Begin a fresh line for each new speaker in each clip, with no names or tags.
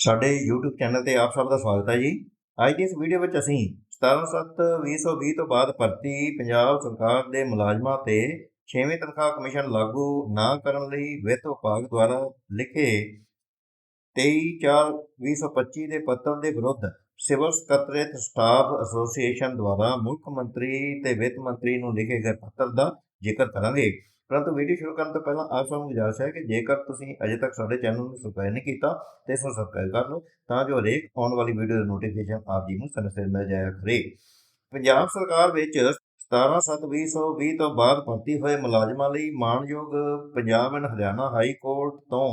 ਸਾਡੇ YouTube channel ਤੇ ਆਪ ਸਭ ਦਾ ਸਵਾਗਤ ਹੈ ਜੀ। ਅੱਜ ਦੀ ਇਸ ਵੀਡੀਓ ਵਿੱਚ ਅਸੀਂ 17/7/2020 ਤੋਂ ਬਾਅਦ ਭਰਤੀ ਪੰਜਾਬ ਸਰਕਾਰ ਦੇ ਮੁਲਾਜ਼ਮਾਂ ਤੇ 6ਵੇਂ ਤਨਖਾਹ ਕਮਿਸ਼ਨ ਲਾਗੂ ਨਾ ਕਰਨ ਲਈ ਵਿੱਤ ਵਿਭਾਗ ਦੁਆਰਾ ਲਿਖੇ 23/4/2025 ਦੇ ਪੱਤਰ ਦੇ ਵਿਰੁੱਧ ਸਿਵਲ ਸਕੱਤਰੇਤ ਸਟਾਫ ਐਸੋਸੀਏਸ਼ਨ ਦੁਆਰਾ ਮੁੱਖ ਮੰਤਰੀ ਤੇ ਵਿੱਤ ਮੰਤਰੀ ਨੂੰ ਲਿਖੇ ਗਏ ਪੱਤਰ ਦਾ ਜ਼ਿਕਰ ਕਰਾਂਗੇ। ਪਰੰਤੂ ਵੀਡੀਓ ਸ਼ੁਰੂ ਕਰਨ ਤੋਂ ਪਹਿਲਾਂ ਆਪ ਸਭ ਨੂੰ ਗੁਜ਼ਾਰਿਸ਼ ਹੈ ਕਿ ਜੇਕਰ ਤੁਸੀਂ ਅਜੇ ਤੱਕ ਸਾਡੇ ਚੈਨਲ ਨੂੰ ਸਬਸਕ੍ਰਾਈਬ ਨਹੀਂ ਕੀਤਾ, ਤਾਂ ਇਸ ਨੂੰ ਸਬਸਕ੍ਰਾਈਬ ਕਰ ਲਓ, ਤਾਂ ਜੋ ਹਰੇਕ ਆਉਣ ਵਾਲੀ ਵੀਡੀਓ ਦਾ ਨੋਟੀਫਿਕੇਸ਼ਨ ਆਪ ਜੀ ਨੂੰ ਸਮੇਂ ਸਿਰ ਮਿਲ ਜਾਇਆ ਕਰੇ। ਪੰਜਾਬ ਸਰਕਾਰ ਵਿੱਚ 17/7/2020 ਤੋਂ ਬਾਅਦ ਭਰਤੀ ਹੋਏ ਮੁਲਾਜ਼ਮਾਂ ਲਈ ਮਾਣਯੋਗ Punjab and Haryana High Court ਤੋਂ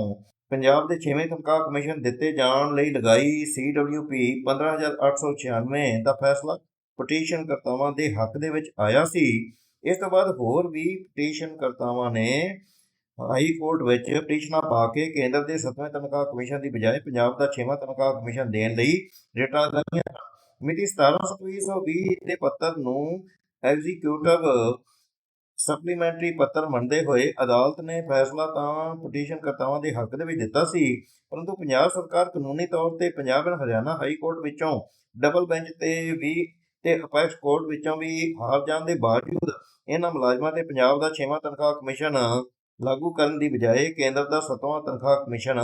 ਪੰਜਾਬ ਦੇ 6ਵੇਂ ਤਨਖਾਹ ਕਮਿਸ਼ਨ ਦਿੱਤੇ ਜਾਣ ਲਈ ਲਗਾਈ CWP 15896 ਦਾ ਫੈਸਲਾ। ਪਟੀਸ਼ਨ ਕਰਤਾਵਾਂ ਦੇ ਹੱਕ ਦੇ ਵਿੱਚ ਆਇਆ ਸੀ। ਇਸ ਤੋਂ ਬਾਅਦ ਹੋਰ ਵੀ ਪਟੀਸ਼ਨ ਕਰਤਾਵਾਂ ਨੇ। ਹਾਈ ਕੋਰਟ ਵਿੱਚ ਪਟੀਸ਼ਨਾਂ ਪਾ ਕੇ ਕੇਂਦਰ ਦੇ 7ਵੇਂ ਤਨਖਾਹ ਕਮਿਸ਼ਨ ਦੀ ਬਜਾਏ ਪੰਜਾਬ ਦਾ 6ਵਾਂ ਤਨਖਾਹ ਕਮਿਸ਼ਨ ਦੇਣ ਲਈ ਰਿਟਾਂ ਲਗਾਈਆਂ ਮਿਤੀ 17/2020 ਦੇ ਪੱਤਰ ਨੂੰ ਐਗਜ਼ੀਕਿਊਟਿਵ ਸਪਲੀਮੈਂਟਰੀ ਪੱਤਰ ਮੰਨਦੇ ਹੋਏ ਅਦਾਲਤ ਨੇ ਫੈਸਲਾ ਤਾਂ ਪਟੀਸ਼ਨ ਕਰਤਾਵਾਂ ਦੇ ਹੱਕ ਦੇ ਵਿੱਚ ਦਿੱਤਾ ਸੀ, ਪਰੰਤੂ ਪੰਜਾਬ ਸਰਕਾਰ ਕਾਨੂੰਨੀ ਤੌਰ ਤੇ Punjab and Haryana High Court ਵਿੱਚੋਂ ਡਬਲ ਬੈਂਚ ਤੇ ਵੀ ਤੇ ਅਪੈਕਸ ਕੋਰਟ ਵਿੱਚੋਂ ਵੀ ਹਾਰ ਜਾਣ ਦੇ ਬਾਵਜੂਦ ਇਹਨਾਂ ਮੁਲਾਜ਼ਮਾਂ ਤੇ ਪੰਜਾਬ ਦਾ 6ਵਾਂ ਤਨਖਾਹ ਕਮਿਸ਼ਨ ਲਾਗੂ ਕਰਨ ਦੀ ਬਜਾਏ ਕੇਂਦਰ ਦਾ 7ਵਾਂ ਤਨਖਾਹ ਕਮਿਸ਼ਨ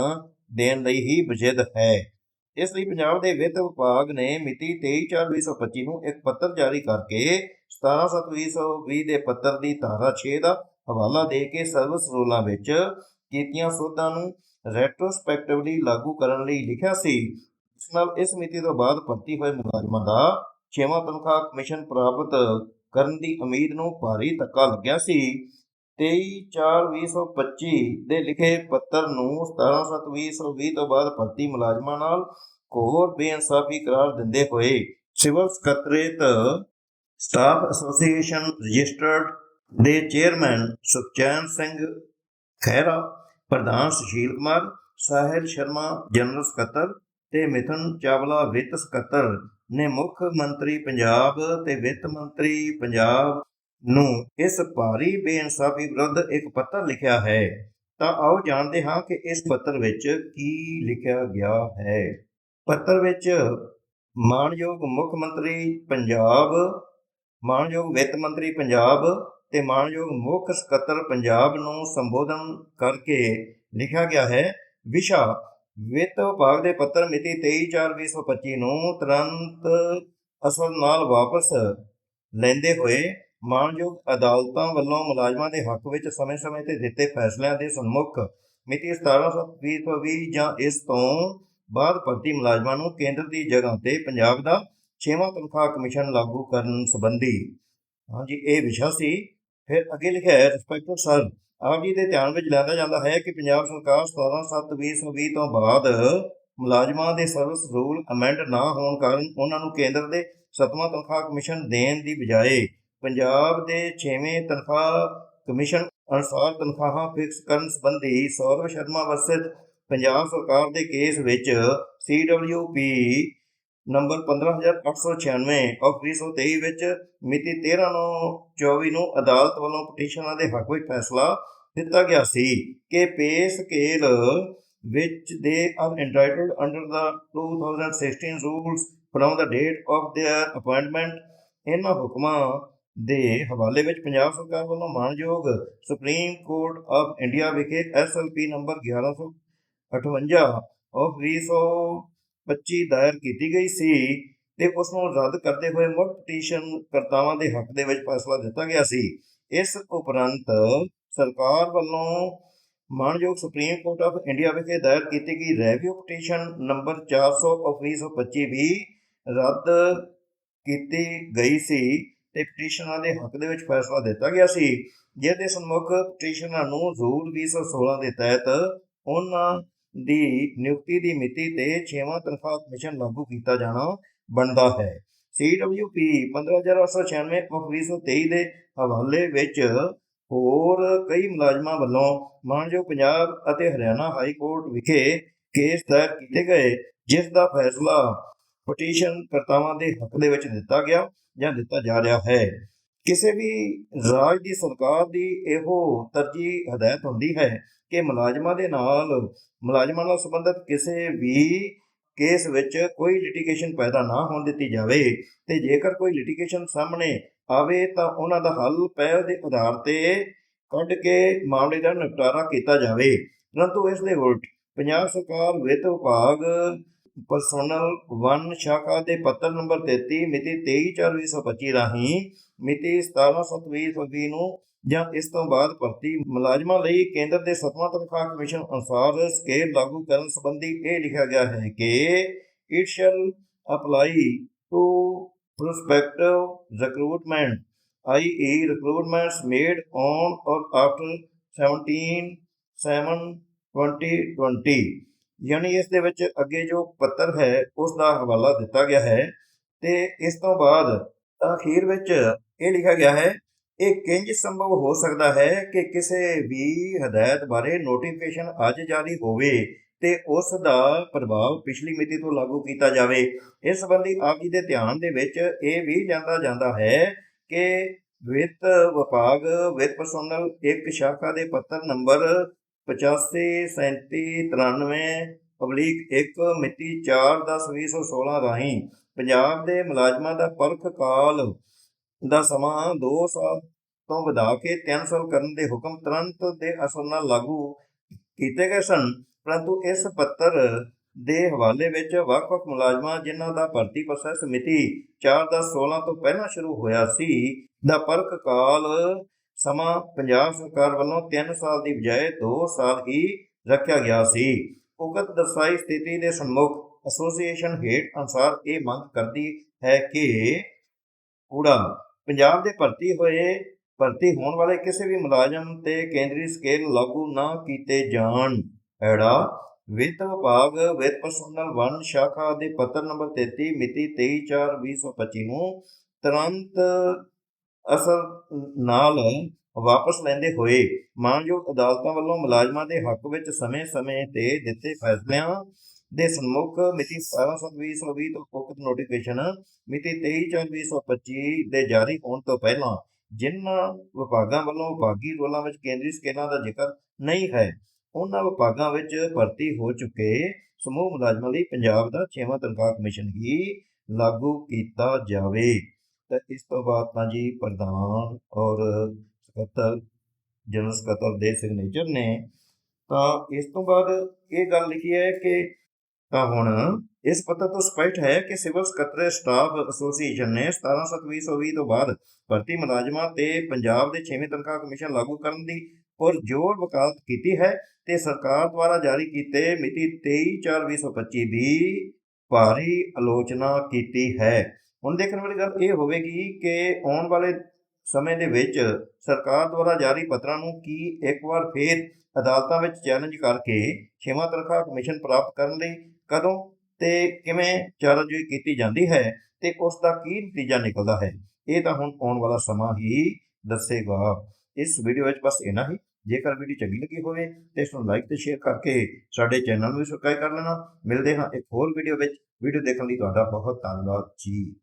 ਦੇਣ ਲਈ ਹੀ ਵਜਿਦ ਹੈ। ਇਸ ਲਈ ਪੰਜਾਬ ਦੇ ਵਿੱਤ ਵਿਭਾਗ ਨੇ ਮਿਤੀ 23/4/2025 ਨੂੰ ਇੱਕ ਪੱਤਰ ਜਾਰੀ ਕਰਕੇ 17/7/2020 ਦੇ ਪੱਤਰ ਦੀ ਧਾਰਾ 6 ਦਾ ਹਵਾਲਾ ਦੇ ਕੇ ਸਰਵਿਸ ਰੂਲਾਂ ਵਿੱਚ ਕੀਤੀਆਂ ਸੋਧਾਂ ਨੂੰ ਰੈਟਰੋਸਪੈਕਟਿਵਲੀ ਲਾਗੂ ਕਰਨ ਲਈ ਲਿਖਿਆ ਸੀ। ਇਸ ਨਾਲ ਇਸ ਮਿਤੀ ਤੋਂ ਬਾਅਦ ਭਰਤੀ ਹੋਏ ਮੁਲਾਜ਼ਮਾਂ ਦਾ ਛੇਵਾਂ ਤਨਖਾਹ ਕਮਿਸ਼ਨ ਪ੍ਰਾਪਤ ਕਰਨ ਦੀ ਉਮੀਦ ਨੂੰ ਭਾਰੀ ਧੱਕਾ ਲੱਗਿਆ ਸੀ। 23/4/2025 ਦੇ ਲਿਖੇ ਪੱਤਰ ਨੂੰ 17/7/2020 ਤੋਂ ਬਾਅਦ ਭਰਤੀ ਮੁਲਾਜ਼ਮਾਂ ਨਾਲ ਘੋਰ ਬੇਇਨਸਾਫੀ ਕਰਾਰ ਦਿੰਦੇ ਹੋਏ ਸਿਵਲ ਸਕੱਤਰੇਤ ਸਟਾਫ ਐਸੋਸੀਏਸ਼ਨ ਰਜਿਸਟਰਡ ਦੇ ਚੇਅਰਮੈਨ ਸੁਖਚੈਨ ਸਿੰਘ ਖਹਿਰਾ, ਪ੍ਰਧਾਨ ਸੁਸ਼ੀਲ ਕੁਮਾਰ, ਸਾਹਿਲ ਸ਼ਰਮਾ, ਜਨਰਲ ਸਕੱਤਰ ਤੇ ਮਿਥਨ ਚਾਵਲਾ ਵਿੱਤ ਸਕੱਤਰ ਨੇ ਮੁੱਖ ਮੰਤਰੀ ਪੰਜਾਬ ਤੇ ਵਿੱਤ ਮੰਤਰੀ ਪੰਜਾਬ ਨੂੰ ਇਸ ਭਾਰੀ ਬੇਇਨਸਾਫੀ ਵਿਰੁੱਧ ਇੱਕ ਪੱਤਰ ਲਿਖਿਆ ਹੈ। ਤਾਂ ਆਓ ਜਾਣਦੇ ਹਾਂ ਕਿ ਇਸ ਪੱਤਰ ਵਿੱਚ ਕੀ ਲਿਖਿਆ ਗਿਆ ਹੈ। ਪੱਤਰ ਵਿੱਚ ਮਾਨਯੋਗ ਮੁੱਖ ਮੰਤਰੀ ਪੰਜਾਬ ਮਾਨਯੋਗ ਵਿੱਤ ਮੰਤਰੀ ਪੰਜਾਬ ਤੇ ਮਾਨਯੋਗ ਮੁੱਖ ਸਕੱਤਰ ਪੰਜਾਬ ਨੂੰ ਸੰਬੋਧਨ ਕਰਕੇ ਲਿਖਿਆ ਗਿਆ ਹੈ। ਵਿਸ਼ਾ ਵਿੱਤ ਵਿਭਾਗ ਦੇ ਪੱਤਰ ਮਿਤੀ 23/4/2025 ਨੂੰ ਤੁਰੰਤ ਅਸਲ ਨਾਲ ਵਾਪਸ ਲੈਂਦੇ ਹੋਏ ਮਾਨਯੋਗ ਅਦਾਲਤਾਂ ਵੱਲੋਂ ਮੁਲਾਜ਼ਮਾਂ ਦੇ ਹੱਕ ਵਿੱਚ ਸਮੇਂ-ਸਮੇਂ ਤੇ ਦਿੱਤੇ ਫੈਸਲਿਆਂ ਦੇ ਸਨਮੁਖ ਮਿਤੀ 17/7/2020 ਜਾਂ ਇਸ ਤੋਂ ਬਾਅਦ ਭਰਤੀ ਮੁਲਾਜ਼ਮਾਂ ਨੂੰ ਕੇਂਦਰ ਦੀ ਜਗ੍ਹਾ ਤੇ ਪੰਜਾਬ ਦਾ 6ਵਾਂ ਤਨਖਾਹ ਕਮਿਸ਼ਨ ਲਾਗੂ ਕਰਨ ਸੰਬੰਧੀ। ਹਾਂਜੀ, ਇਹ ਵਿਸ਼ਾ ਸੀ। ਫਿਰ ਅੱਗੇ ਲਿਖਿਆ ਹੈ ਰਿਸਪੈਕਟਡ ਸਰ ਆਪ ਜੀ ਦੇ ਧਿਆਨ ਵਿੱਚ ਲਿਆਂਦਾ ਜਾਂਦਾ ਹੈ ਕਿ ਪੰਜਾਬ ਸਰਕਾਰ 17/7/2020 ਤੋਂ ਬਾਅਦ ਮੁਲਾਜ਼ਮਾਂ ਦੇ ਸਰਵਿਸ ਰੂਲ ਅਮੈਂਡ ਨਾ ਹੋਣ ਕਾਰਨ ਉਹਨਾਂ ਨੂੰ ਕੇਂਦਰ ਦੇ 7ਵਾਂ ਤਨਖਾਹ ਕਮਿਸ਼ਨ ਦੇਣ ਦੀ ਬਜਾਏ ਪੰਜਾਬ ਦੇ 6ਵੇਂ ਤਨਖਾਹ ਕਮਿਸ਼ਨ ਅਨੁਸਾਰ ਤਨਖਾਹਾਂ ਫਿਕਸ ਕਰਨ ਸੰਬੰਧੀ ਸੌਰਵ ਸ਼ਰਮਾ ਵਰਸਿਤ ਪੰਜਾਬ ਸਰਕਾਰ ਦੇ ਕੇਸ ਵਿੱਚ CWP ਨੰਬਰ 15896 ਆਫ 2023 ਵਿੱਚ ਮਿਤੀ 13/9/24 ਨੂੰ ਅਦਾਲਤ ਵੱਲੋਂ ਪਟੀਸ਼ਨਾਂ ਦੇ ਹੱਕ ਵਿੱਚ ਫੈਸਲਾ ਦਿੱਤਾ ਗਿਆ ਸੀ ਕਿ pay scale which they are entitled under the 2016 rules from the date of their appointment, ਇਹਨਾਂ ਹੁਕਮਾਂ ਦੇ ਹਵਾਲੇ ਵਿੱਚ ਪੰਜਾਬ ਸਰਕਾਰ ਵੱਲੋਂ ਮਾਨਯੋਗ ਸੁਪਰੀਮ ਕੋਰਟ ਆਫ ਇੰਡੀਆ ਵਿਖੇ ਐਸਐਲਪੀ ਨੰਬਰ 1158 ਆਫ 2025 ਦਾਇਰ ਕੀਤੀ ਗਈ ਸੀ ਤੇ ਉਸ ਨੂੰ ਰੱਦ ਕਰਦੇ ਹੋਏ ਮੁੜ ਪਟੀਸ਼ਨ ਕਰਤਾਵਾਂ ਦੇ ਹੱਕ ਦੇ ਵਿੱਚ ਫੈਸਲਾ ਦਿੱਤਾ ਗਿਆ ਸੀ। ਇਸ ਉਪਰੰਤ ਸਰਕਾਰ ਵੱਲੋਂ ਮਾਨਯੋਗ ਸੁਪਰੀਮ ਕੋਰਟ ਆਫ ਇੰਡੀਆ ਵਿਖੇ ਦਾਇਰ ਕੀਤੀ ਗਈ ਰੈਵਿਊ ਪਟੀਸ਼ਨ ਨੰਬਰ 400 ਆਫ 2025 ਵੀ ਰੱਦ ਕੀਤੀ ਗਈ ਸੀ ਤੇ ਪਟੀਸ਼ਨਾਂ ਦੇ ਹੱਕ ਦੇ ਵਿੱਚ ਫੈਸਲਾ ਦਿੱਤਾ ਗਿਆ ਸੀ, ਜਿਹਦੇ ਸਨਮੁਖ ਪਟੀਸ਼ਨਾਂ ਨੂੰ ਰੂਲ 2016 ਦੇ ਤਹਿਤ ਉਹਨਾਂ ਦੀ ਨਿਯੁਕਤੀ ਦੀ ਮਿਤੀ ਤੇ 6ਵਾਂ ਤਨਖਾਹ ਕਮਿਸ਼ਨ ਲਾਗੂ ਕੀਤਾ ਜਾਣਾ ਬਣਦਾ ਹੈ। CWP 15896 ਆਫ 2023 ਦੇ ਹਵਾਲੇ ਵਿੱਚ ਹੋਰ ਕਈ ਮੁਲਾਜ਼ਮਾਂ ਵੱਲੋਂ ਮਾਨਯੋਗ ਪੰਜਾਬ ਅਤੇ ਹਰਿਆਣਾ ਹਾਈ ਕੋਰਟ ਵਿਖੇ ਕੇਸ ਦਾਇਰ ਕੀਤੇ ਗਏ, ਜਿਸ ਦਾ ਫੈਸਲਾ ਪਟੀਸ਼ਨ ਕਰਤਾਵਾਂ ਦੇ ਹੱਕ ਦੇ ਵਿੱਚ ਦਿੱਤਾ ਗਿਆ ਜਾਂ ਦਿੱਤਾ ਜਾ ਰਿਹਾ ਹੈ। ਕਿਸੇ ਵੀ ਰਾਜ ਦੀ ਸਰਕਾਰ ਦੀ ਇਹੋ ਤਰਜੀਹ ਹਦਾਇਤ ਹੁੰਦੀ ਹੈ ਕਿ ਮੁਲਾਜ਼ਮਾਂ ਦੇ ਨਾਲ ਮੁਲਾਜ਼ਮਾਂ ਨਾਲ ਸੰਬੰਧਿਤ ਕਿਸੇ ਵੀ ਕੇਸ ਵਿੱਚ ਕੋਈ ਲਿਟੀਗੇਸ਼ਨ ਪੈਦਾ ਨਾ ਹੋਣ ਦਿੱਤੀ ਜਾਵੇ ਤੇ ਜੇਕਰ ਕੋਈ ਲਿਟੀਗੇਸ਼ਨ ਸਾਹਮਣੇ ਆਵੇ ਤਾਂ ਉਹਨਾਂ ਦਾ ਹੱਲ ਪਹਿਲ ਦੇ ਆਧਾਰ ਤੇ ਕੱਢ ਕੇ ਮਾਮਲੇ ਦਾ ਨਿਪਟਾਰਾ ਕੀਤਾ ਜਾਵੇ। ਪਰੰਤੂ ਇਸ ਦੇ ਉਲਟ ਪੰਜਾਬ ਸਰਕਾਰ ਵਿੱਤ ਵਿਭਾਗ ਪਰਸਨਲ ਵਨ ਸ਼ਾਖਾ ਦੇ ਪੱਤਰ ਨੰਬਰ 33 ਮਿਤੀ 23/4/2025 ਰਾਹੀਂ ਮਿਤੀ 17/7/2020 ਨੂੰ ਜਾਂ ਇਸ ਤੋਂ ਬਾਅਦ ਭਰਤੀ ਮੁਲਾਜ਼ਮਾਂ ਲਈ ਕੇਂਦਰ ਦੇ ਸਤਵਾਂ ਤਨਖਾਹ ਕਮਿਸ਼ਨ ਅਨੁਸਾਰ ਸਕੇਲ ਲਾਗੂ ਕਰਨ ਸੰਬੰਧੀ ਇਹ ਲਿਖਿਆ ਗਿਆ ਹੈ ਕਿ it shall apply to prospective recruitment i.e. recruitments made on or after 17 7 2020 ਯਾਨੀ ਇਸ ਦੇ ਵਿੱਚ ਅੱਗੇ ਜੋ ਪੱਤਰ ਹੈ ਉਸ ਦਾ ਹਵਾਲਾ ਦਿੱਤਾ ਗਿਆ ਹੈ ਤੇ ਇਸ ਤੋਂ ਬਾਅਦ ਅਖੀਰ ਵਿੱਚ ਇਹ ਲਿਖਿਆ ਗਿਆ ਹੈ ਇਹ ਕਿੰਜ ਸੰਭਵ ਹੋ ਸਕਦਾ ਹੈ ਕਿ ਕਿਸੇ ਵੀ ਹਦਾਇਤ ਬਾਰੇ ਨੋਟੀਫਿਕੇਸ਼ਨ ਅੱਜ ਜਾਰੀ ਹੋਵੇ ਤੇ ਉਸ ਦਾ ਪ੍ਰਭਾਵ ਪਿਛਲੀ ਮਿਤੀ ਤੋਂ ਲਾਗੂ ਕੀਤਾ ਜਾਵੇ? ਇਸ ਸੰਬੰਧੀ ਆਪ ਜੀ ਦੇ ਧਿਆਨ ਦੇ ਵਿੱਚ ਇਹ ਵੀ ਜਾਂਦਾ ਜਾਂਦਾ ਹੈ ਕਿ ਵਿੱਤ ਵਿਭਾਗ, ਵਿੱਤ ਪਰਸਨਲ ਇੱਕ ਸ਼ਾਖਾ ਦੇ ਪੱਤਰ ਨੰਬਰ 85 37 93 ਪਬਲਿਕ 1 ਮਿਤੀ 4/10/2016 ਰਾਹੀਂ ਪੰਜਾਬ ਦੇ ਮੁਲਾਜ਼ਮਾਂ ਦਾ ਪਰਖ ਕਾਲ ਦਾ ਸਮਾਂ 2 ਸਾਲ ਤੋਂ ਵਧਾ ਕੇ 3 ਸਾਲ ਕਰਨ ਦੇ ਹੁਕਮ ਤੁਰੰਤ ਦੇ ਅਸਲ ਨਾਲ ਲਾਗੂ ਕੀਤੇ ਗਏ ਸਨ। ਪਰੰਤੂ ਇਸ ਪੱਤਰ ਦੇ ਹਵਾਲੇ ਵਿੱਚ ਵੱਖ-ਵੱਖ ਮੁਲਾਜ਼ਮਾਂ ਜਿਨ੍ਹਾਂ ਦਾ ਭਰਤੀ ਪ੍ਰੋਸੈਸ ਮਿਤੀ 4/10/16 ਤੋਂ ਪਹਿਲਾਂ ਸ਼ੁਰੂ ਹੋਇਆ ਸੀ, ਦਾ ਪਰਖ ਕਾਲ ਸਮਾਂ ਪੰਜਾਬ ਸਰਕਾਰ ਵੱਲੋਂ 3 ਸਾਲ ਦੀ ਬਜਾਏ 2 ਸਾਲ ਹੀ ਰੱਖਿਆ ਗਿਆ ਸੀ। ਉਗਤ ਦਰਸਾਈ ਸਥਿਤੀ ਦੇ ਸਨਮੁਖ ਐਸੋਸੀਏਸ਼ਨ ਹੇਠ ਅਨਸਾਰ ਇਹ ਮੰਗ ਕਰਦੀ ਹੈ ਕਿ ਕੂੜਾ ਪੰਜਾਬ ਦੇ ਭਰਤੀ ਹੋਏ, ਭਰਤੀ ਹੋਣ ਵਾਲੇ ਕਿਸੇ ਵੀ ਮੁਲਾਜ਼ਮ ਤੇ ਕੇਂਦਰੀ ਸਕੇਲ ਲਾਗੂ ਨਾ ਕੀਤੇ ਜਾਣ। ਐੜਾ, ਵਿੱਤ ਵਿਭਾਗ, ਵਿੱਤ ਪਰਸਨਲ ਵਨ ਸ਼ਾਖਾ ਦੇ ਪੱਤਰ ਨੰਬਰ 33 ਮਿਤੀ 23/4/2025 ਨੂੰ ਤੁਰੰਤ ਅਸਰ ਨਾਲ ਵਾਪਸ ਲੈਂਦੇ ਹੋਏ ਮਾਨਯੋਗ ਅਦਾਲਤਾਂ ਵੱਲੋਂ ਮੁਲਾਜ਼ਮਾਂ ਦੇ ਹੱਕ ਵਿੱਚ ਸਮੇਂ-ਸਮੇਂ ਤੇ ਦਿੱਤੇ ਫੈਸਲਿਆਂ ਦੇ ਸਨਮੁਖ ਮਿਤੀ 17/2020 ਤੋਂ ਉਕਤ ਨੋਟੀਫਿਕੇਸ਼ਨ ਮਿਤੀ 23/4/2025 ਦੇ ਜਾਰੀ ਹੋਣ ਤੋਂ ਪਹਿਲਾਂ ਜਿਨ੍ਹਾਂ ਵਿਭਾਗਾਂ ਵੱਲੋਂ ਵਿਭਾਗੀ ਰੋਲਾਂ ਵਿੱਚ ਕੇਂਦਰੀ ਸਕੇਲਾਂ ਦਾ ਜ਼ਿਕਰ ਨਹੀਂ ਹੈ, ਉਹਨਾਂ ਵਿਭਾਗਾਂ ਵਿੱਚ ਭਰਤੀ ਹੋ ਚੁੱਕੇ ਸਮੂਹ ਮੁਲਾਜ਼ਮਾਂ ਲਈ ਪੰਜਾਬ ਦਾ 6ਵਾਂ ਤਨਖਾਹ ਕਮਿਸ਼ਨ ਹੀ ਲਾਗੂ ਕੀਤਾ ਜਾਵੇ। ਤਾਂ ਇਸ ਤੋਂ ਬਾਅਦ ਤਾਂ ਜੀ ਪ੍ਰਧਾਨ ਔਰ ਸਕੱਤਰ, ਜਨਰਲ ਸਕੱਤਰ ਦੇ ਸਿਗਨੇਚਰ ਨੇ। ਤਾਂ ਇਸ ਤੋਂ ਬਾਅਦ ਇਹ ਗੱਲ ਲਿਖੀ ਹੈ ਕਿ ਤਾਂ ਹੁਣ ਇਸ ਪੱਤਰ ਤੋਂ ਸਪਸ਼ਟ ਹੈ ਕਿ ਸਿਵਲ ਸਕੱਤਰ ਸਟਾਫ ਐਸੋਸੀਏਸ਼ਨ ਨੇ 17/7/2020 ਤੋਂ ਬਾਅਦ ਭਰਤੀ ਮੁਲਾਜ਼ਮਾਂ ਤੇ ਪੰਜਾਬ ਦੇ 6ਵੇਂ ਤਨਖਾਹ ਕਮਿਸ਼ਨ ਲਾਗੂ ਕਰਨ ਦੀ ਪੁਰਜੋਰ ਵਕਾਲਤ ਕੀਤੀ ਹੈ ਤੇ ਸਰਕਾਰ ਦੁਆਰਾ ਜਾਰੀ ਕੀਤੇ ਮਿਤੀ 23/4/2025 ਦੀ ਭਾਰੀ ਆਲੋਚਨਾ ਕੀਤੀ ਹੈ। ਹੁਣ ਦੇਖਣ ਵਾਲੀ ਗੱਲ ਇਹ ਹੋਵੇਗੀ ਕਿ ਆਉਣ ਵਾਲੇ ਸਮੇਂ ਦੇ ਵਿੱਚ ਸਰਕਾਰ ਦੁਆਰਾ ਜਾਰੀ ਪੱਤਰਾਂ ਨੂੰ ਕੀ ਇੱਕ ਵਾਰ ਫੇਰ ਅਦਾਲਤਾਂ ਵਿੱਚ ਚੈਲੰਜ ਕਰਕੇ ਛੇਵਾਂ ਤਨਖਾਹ ਕਮਿਸ਼ਨ ਪ੍ਰਾਪਤ ਕਰਨ ਲਈ ਕਦੋਂ ਤੇ ਕਿਵੇਂ ਚਾਰਾਜੋਈ ਕੀਤੀ ਜਾਂਦੀ ਹੈ ਤੇ ਉਸ ਦਾ ਕੀ ਨਤੀਜਾ ਨਿਕਲਦਾ ਹੈ, ਇਹ ਤਾਂ ਹੁਣ ਆਉਣ ਵਾਲਾ ਸਮਾਂ ਹੀ ਦੱਸੇਗਾ। ਇਸ ਵੀਡੀਓ ਵਿੱਚ ਬਸ ਇੰਨਾ ਹੀ। ਜੇਕਰ ਵੀਡੀਓ ਚੰਗੀ ਲੱਗੀ ਹੋਵੇ ਤੇ ਇਸ ਨੂੰ ਲਾਈਕ ਤੇ ਸ਼ੇਅਰ ਕਰਕੇ ਸਾਡੇ ਚੈਨਲ ਨੂੰ ਵੀ ਸਬਸਕ੍ਰਾਈਬ ਕਰ ਲੈਣਾ। ਮਿਲਦੇ ਹਾਂ ਇੱਕ ਹੋਰ ਵੀਡੀਓ ਵਿੱਚ। ਵੀਡੀਓ ਦੇਖਣ ਲਈ ਤੁਹਾਡਾ ਬਹੁਤ ਧੰਨਵਾਦ ਜੀ।